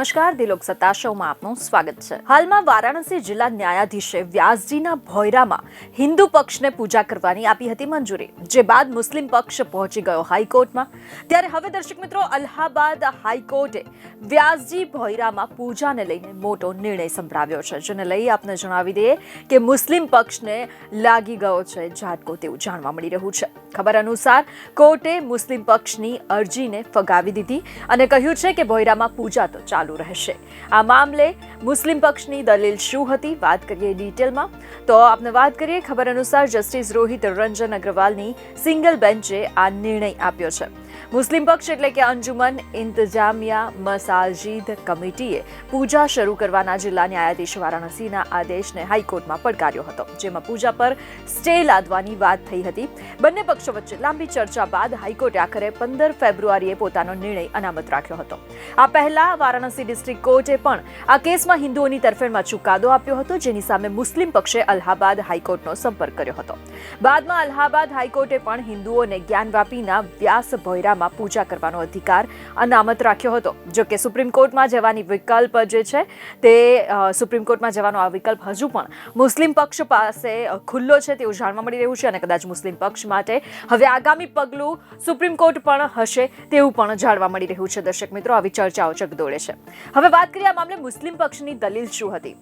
નમસ્કાર, દિલોક સત્તા શોમાં આપનું સ્વાગત છે. હાલમાં વારાણસી જિલ્લા ન્યાયાધીશે વ્યાસજીના ભોયરામાં હિન્દુ પક્ષને પૂજા કરવાની આપી હતી મંજૂરી, જે બાદ મુસ્લિમ પક્ષ પહોંચી ગયો હાઈકોર્ટમાં. ત્યારે હવે દર્શક મિત્રો, અલ્હાબાદ હાઈકોર્ટે વ્યાસજી ભોયરામાં પૂજાને લઈને મોટો નિર્ણય સંભળાવ્યો છે, જેને લઈ આપને જણાવી દઈએ કે મુસ્લિમ પક્ષને લાગી ગયો છે ઝાટકો તેવું જાણવા મળી રહ્યું છે. ખબર અનુસાર, કોર્ટે મુસ્લિમ પક્ષની અરજીને ફગાવી દીધી અને કહ્યું છે કે ભોયરામાં પૂજા તો ચાલુ રહેશે. આ મામલે મુસ્લિમ પક્ષની દલીલ શું હતી વાત કરીએ ડિટેલમાં. તો આપને વાત કરીએ ખબર અનુસાર જસ્ટિસ રોહિત રંજન અગ્રવાલની સિંગલ બેન્ચે આ નિર્ણય આપ્યો છે. મુસ્લિમ પક્ષ એટલે કે અંજુમન ઇન્તજામિયા મસાજિદ કમિટીએ પૂજા શરૂ કરવાના જિલ્લા ન્યાયાધીશ વારાણસીના આદેશને હાઈકોર્ટમાં પડકાર્યો હતો, જેમાં પૂજા પર સ્ટે લાદવાની વાત થઈ હતી. બંને પક્ષો વચ્ચે લાંબી ચર્ચા બાદ હાઈકોર્ટે આખરે પંદર ફેબ્રુઆરીએ પોતાનો નિર્ણય અનામત રાખ્યો હતો. આ પહેલા વારાણસી ડિસ્ટ્રિક્ટ કોર્ટે પણ આ કેસમાં હિન્દુઓની તરફેણમાં ચુકાદો આપ્યો હતો, જેની સામે મુસ્લિમ પક્ષે અલ્હાબાદ હાઈકોર્ટનો સંપર્ક કર્યો હતો. બાદમાં અલ્હાબાદ હાઈકોર્ટે પણ હિન્દુઓને જ્ઞાનવાપીના વ્યાસ ભોયરામાં પૂજા કરવાનો અધિકાર અનામત રાખ્યો હતો. જો કે સુપ્રીમ કોર્ટમાં જવાની વિકલ્પ જે છે, તે સુપ્રીમ કોર્ટમાં જવાનો આ વિકલ્પ હજુ પણ મુસ્લિમ પક્ષ પાસે ખુલ્લો છે તેવું જાણવા મળી રહ્યું છે અને કદાચ મુસ્લિમ પક્ષ માટે હવે આગામી પગલું સુપ્રીમ કોર્ટ પણ હશે તેવું પણ જાણવા મળી રહ્યું છે. દર્શક મિત્રો, આવી ચર્ચાઓ ચકદોડે છે. હવે વાત કરીએ આ મામલે મુસ્લિમ પક્ષની દલીલ શું હતી.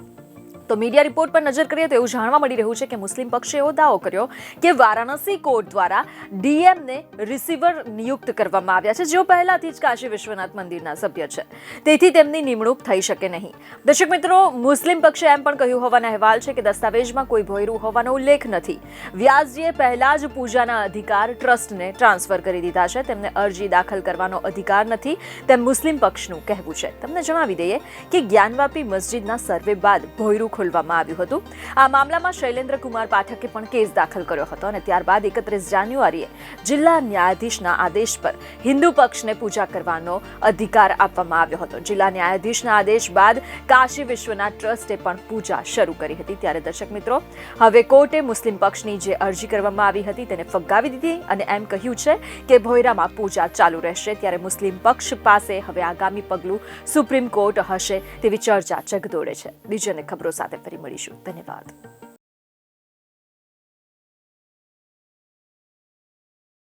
તો મીડિયા રિપોર્ટ પર નજર કરીએ તો એવું જાણવા મળી રહ્યું છે કે મુસ્લિમ પક્ષે એવો દાવો કર્યો કે વારાણસી કોર્ટ દ્વારા ડીએમને રિસીવર નિયુક્ત કરવામાં આવ્યા છે. જેઓ પહેલાથી જ કાશી વિશ્વનાથ મંદિરના સભ્ય છે. તેથી તેમની નિમણૂક થઈ શકે નહીં. દર્શક મિત્રો, મુસ્લિમ પક્ષે એમ પણ કહ્યું હોવાના અહેવાલ છે કે દસ્તાવેજમાં કોઈ ભોયરું હોવાનો ઉલ્લેખ નથી. વ્યાસજીએ પહેલા જ પૂજાના અધિકાર ટ્રસ્ટને ટ્રાન્સફર કરી દીધા છે. તેમને અરજી દાખલ કરવાનો અધિકાર નથી. તેમ મુસ્લિમ પક્ષનું કહેવું છે. તમને જણાવી દઈએ કે જ્ઞાનવાપી મસ્જિદના સર્વે બાદ ભોયરું ખોલવામાં આવ્યું હતું. આ મામલામાં શૈલેન્દ્ર કુમાર પાઠકે પણ કેસ દાખલ કર્યો હતો અને ત્યારબાદ એકત્રીસ જાન્યુઆરીએ જિલ્લા ન્યાયાધીશના આદેશ પર હિન્દુ પક્ષને પૂજા કરવાનો અધિકાર આપવામાં આવ્યો હતો. જિલ્લા ન્યાયાધીશના આદેશ બાદ કાશી વિશ્વનાથ ટ્રસ્ટે પણ પૂજા શરૂ કરી હતી. ત્યારે દર્શક મિત્રો, હવે કોર્ટે મુસ્લિમ પક્ષની જે અરજી કરવામાં આવી હતી તેને ફગાવી દીધી અને એમ કહ્યું છે કે ભોયરામાં પૂજા ચાલુ રહેશે. ત્યારે મુસ્લિમ પક્ષ પાસે હવે આગામી પગલું સુપ્રીમ કોર્ટ હશે તેવી ચર્ચા ચગદોડે છે. બીજી ખબરો ખબરો સાથે ફરી મળીશું. ધન્યવાદ.